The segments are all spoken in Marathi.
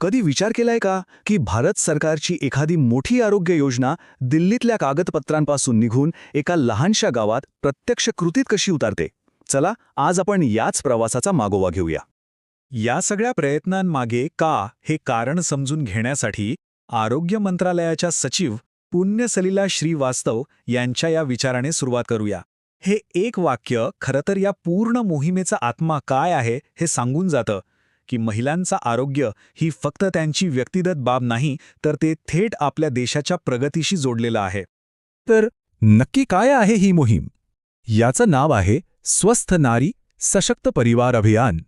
कधी विचार केलाय का की भारत सरकारची एखादी मोठी आरोग्य योजना दिल्लीतल्या कागदपत्रांपासून निघून एका लहानशा गावात प्रत्यक्ष कृतीत कशी उतारते? चला आज आपण याच प्रवासाचा मागोवा घेऊया. या सगळ्या प्रयत्नांमागे का हे कारण समजून घेण्यासाठी आरोग्य मंत्रालयाच्या सचिव पुण्य सलिला श्रीवास्तव यांच्या या विचाराने सुरुवात करूया. हे एक वाक्य खरंतर या पूर्ण मोहिमेचा आत्मा काय आहे हे सांगून जातं. की महिलांचं आरोग्य ही फक्त त्यांची व्यक्तिगत बाब नाही तर ते थेट आपल्या देशाच्या प्रगतीशी जोडलेलं आहे. तर नक्की काय आहे ही मोहीम? याचं नाव आहे स्वस्थ नारी सशक्त परिवार अभियान.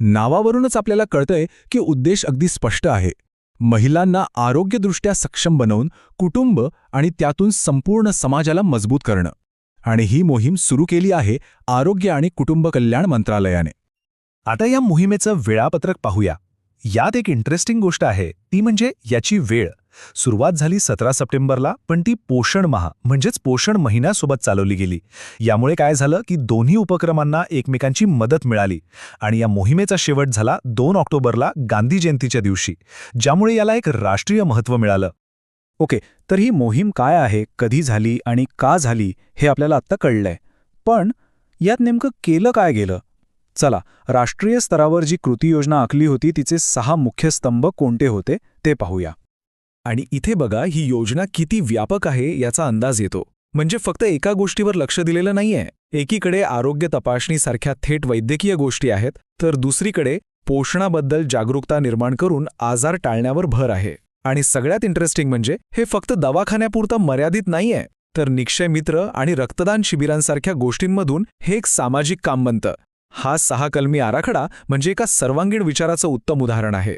नावावरूनच आपल्याला कळतंय की उद्देश अगदी स्पष्ट आहे. महिलांना आरोग्यदृष्ट्या सक्षम बनवून कुटुंब आणि त्यातून संपूर्ण समाजाला मजबूत करणं. आणि ही मोहीम सुरू केली आहे आरोग्य आणि कुटुंब कल्याण मंत्रालयाने. आता या मोहिमेचं वेळापत्रक पाहूया. यात एक इंटरेस्टिंग गोष्ट आहे. ती म्हणजे याची वेळ. सुरुवात झाली सतरा सप्टेंबरला पण ती पोषण महा म्हणजेच पोषण महिन्यासोबत चालवली गेली. यामुळे काय झालं की दोन्ही उपक्रमांना एकमेकांची मदत मिळाली. आणि या मोहिमेचा शेवट झाला दोन ऑक्टोबरला गांधी जयंतीच्या दिवशी ज्यामुळे याला एक राष्ट्रीय महत्त्व मिळालं. ओके तर ही मोहीम काय आहे कधी झाली आणि का झाली हे आपल्याला आत्ता कळलंय. पण यात नेमकं केलं काय गेलं? चला राष्ट्रीय स्तरावर जी कृती योजना आखली होती तिचे सहा मुख्य स्तंभ कोणते होते ते पाहूया. आणि इथे बघा ही योजना किती व्यापक आहे याचा अंदाज येतो. म्हणजे फक्त एका गोष्टीवर लक्ष दिलेलं नाहीये. एकीकडे आरोग्य तपासणीसारख्या थेट वैद्यकीय गोष्टी आहेत तर दुसरीकडे पोषणाबद्दल जागरूकता निर्माण करून आजार टाळण्यावर भर आहे. आणि सगळ्यात इंटरेस्टिंग म्हणजे हे फक्त दवाखान्यापुरतं मर्यादित नाहीये. तर निक्षय मित्र आणि रक्तदान शिबिरांसारख्या गोष्टींमधून हे एक सामाजिक काम बनतं. हा सहा कलमी आराखडा म्हणजे एका सर्वांगीण विचाराचं उत्तम उदाहरण आहे.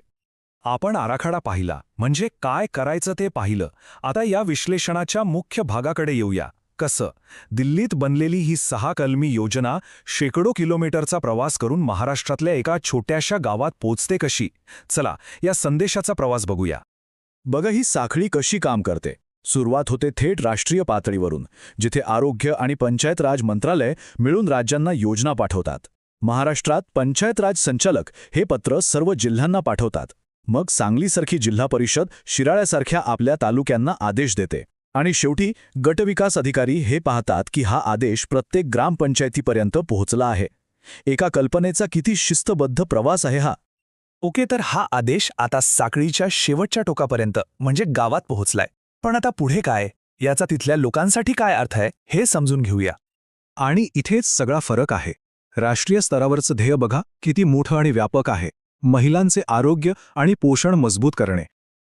आपण आराखडा पाहिला म्हणजे काय करायचं ते पाहिलं. आता या विश्लेषणाच्या मुख्य भागाकडे येऊया. कसं? दिल्लीत बनलेली ही सहा कलमी योजना शेकडो किलोमीटरचा प्रवास करून महाराष्ट्रातल्या एका छोट्याशा गावात पोचते कशी? चला या संदेशाचा प्रवास बघूया. बघा ही साखळी कशी काम करते. सुरुवात होते थेट राष्ट्रीय पातळीवरून जिथे आरोग्य आणि पंचायत राज मंत्रालय मिळून राज्यांना योजना पाठवतात. महाराष्ट्रात पंचायत राज संचालक हे पत्र सर्व जिल्ह्यांना पाठवतात. मग सांगलीसारखी जिल्हा परिषद शिराळ्यासारख्या आपल्या तालुक्यांना आदेश देते. आणि शेवटी गटविकास अधिकारी हे पाहतात की हा आदेश प्रत्येक ग्रामपंचायतीपर्यंत पोहोचला आहे. एका कल्पनेचा किती शिस्तबद्ध प्रवास आहे हा? ओके तर हा आदेश आता साखळीच्या शेवटच्या टोकापर्यंत म्हणजे गावात पोहोचलाय. पण आता पुढे काय? याचा तिथल्या लोकांसाठी काय अर्थ आहे हे समजून घेऊया. आणि इथेच सगळा फरक आहे. राष्ट्रीय स्तरावरचं ध्येय बघा किती मोठं आणि व्यापक आहे. महिलांचे आरोग्य आणि पोषण मजबूत करणे.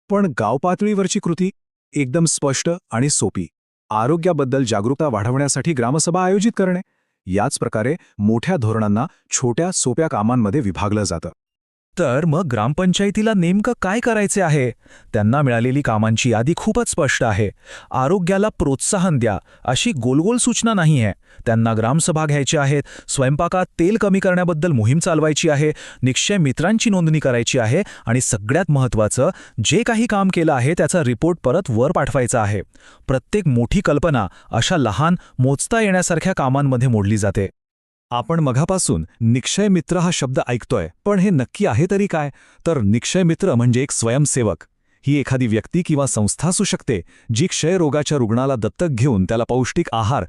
पण गाव पातळीवरची कृती? एकदम स्पष्ट आणि सोपी. आरोग्याबद्दल जागरूकता वाढवण्यासाठी ग्रामसभा आयोजित करणे. याच प्रकारे मोठ्या धोरणांना छोट्या सोप्या कामांमध्ये विभागलं जातं. तर मग ग्रामपंचायतीला नेमकं काय करायचे आहे? त्यांना मिळालेली कामांची यादी खूपच स्पष्ट आहे. आरोग्याला प्रोत्साहन द्या अशी गोलगोल सूचना नाही आहे. त्यांना ग्रामसभा घ्यायच्या आहेत स्वयंपाकात तेल कमी करण्याबद्दल मोहीम चालवायची आहे निक्षय मित्रांची नोंदणी करायची आहे आणि सगळ्यात महत्त्वाचं जे काही काम केलं आहे त्याचा रिपोर्ट परत वर पाठवायचा आहे. प्रत्येक मोठी कल्पना अशा लहान मोजता येण्यासारख्या कामांमध्ये मोडली जाते. आपण मघापासून निक्षय मित्र हा शब्द ऐकतोय. पण हे नक्की आहे तरी काय? तर निक्षय मित्र म्हणजे एक स्वयंसेवक. ही एखादी व्यक्ती किंवा संस्था असू शकते जी क्षयरोगाच्या रुग्णाला दत्तक घेऊन त्याला पौष्टिक आहार